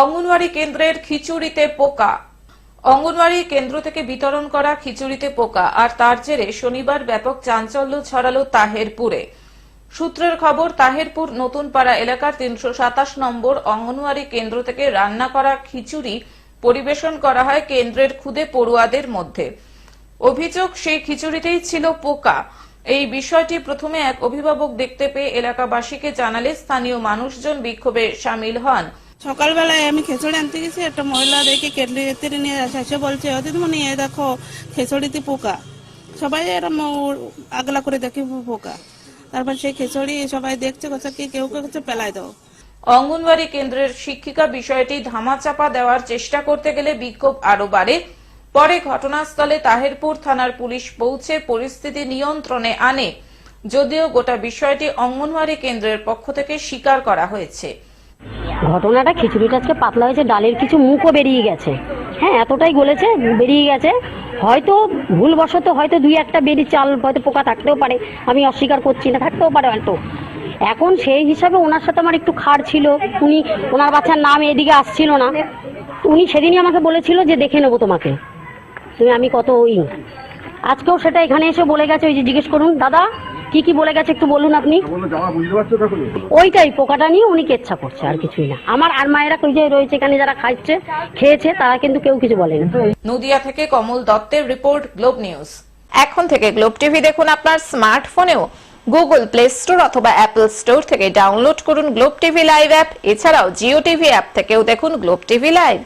অঙ্গনওয়াড়ি কেন্দ্রের খিচুড়িতে পোকা। অঙ্গনওয়াড়ি কেন্দ্র থেকে বিতরণ করা খিচুড়িতে পোকা। আর তার জেরে শনিবার ব্যাপক চাঞ্চল্য ছড়ালো তাহেরপুরে। সূত্রের খবর, তাহেরপুর নতুন পাড়া এলাকার তিনশো সাতাশ নম্বর অঙ্গনওয়াড়ি কেন্দ্র থেকে রান্না করা খিচুড়ি পরিবেশন করা হয় কেন্দ্রের খুদে পড়ুয়াদের মধ্যে। অভিযোগ, সেই খিচুড়িতেই ছিল পোকা। এই বিষয়টি প্রথমে এক অভিভাবক দেখতে পেয়ে এলাকাবাসীকে জানালে স্থানীয় মানুষজন বিক্ষোভে সামিল হন। সকালবেলায় আমি খেচড়ি আনতে গেছি, একটা মহিলা দেখে কেটলি এতে নিয়ে আসে এসে বলছে দিদিমণি এ দেখো, খেচড়িতে পোকা। সবাই এরম ও- আগলা করে দেখে পোকা। তারপর সেই খেচড়ি সবাই দেখছে কথা কি, কেউ কেউ হচ্ছে পেলায় দাও। অঙ্গনওয়াড়ি কেন্দ্রের শিক্ষিকা বিষয়টি ধামাচাপা দেওয়ার চেষ্টা করতে গেলে বিক্ষোভ আরও বাড়ে। পরে ঘটনাস্থলে তাহেরপুর থানার পুলিশ পৌঁছে পরিস্থিতি নিয়ন্ত্রণে আনে। যদিও গোটা বিষয়টি অঙ্গনওয়াড়ি কেন্দ্রের পক্ষ থেকে স্বীকার করা হয়েছে। ঘটনাটা খিচুড়িটা আজকে পাতলা হয়েছে, ডালের কিছু মুখও বেরিয়ে গেছে। হ্যাঁ এতটাই গলেছে, বেরিয়ে গেছে। হয়তো ভুলবশত হয়তো দুই একটা বেরি চাল হয়তো পোকা থাকতেও পারে, আমি অস্বীকার করছি না, থাকতেও পারে হয়তো। এখন সেই হিসাবে ওনার সাথে আমার একটু খার ছিল, উনি, ওনার বাচ্চার নাম এদিকে আসছিল না। উনি সেদিনই আমাকে বলেছিল যে দেখে নেব তোমাকে। তুমি, আমি কত ওই আজকেও সেটা এখানে এসে বলে গেছে, ওই যে জিজ্ঞেস করুন, দাদা কি কি বলে গেছে একটু বলুন আপনি? ওইটাই পোকাটা নিয়ে উনি কেচ্ছা করছে আর কিছুই না। আমার আর মায়েরা ওই যে রয়েছে এখানে যারা খাচ্ছে খেয়েছে তারা কিন্তু কেউ কিছু বলেনি। নদিয়া থেকে কমল দত্তের রিপোর্ট গ্লোব নিউজ। এখন থেকে গ্লোব টিভি দেখুন আপনার স্মার্টফোনেও। গুগল প্লে স্টোর অথবা অ্যাপল স্টোর থেকে ডাউনলোড করুন গ্লোব টিভি লাইভ অ্যাপ। এছাড়াও জিও টিভি অ্যাপ থেকেও দেখুন গ্লোব টিভি লাইভ।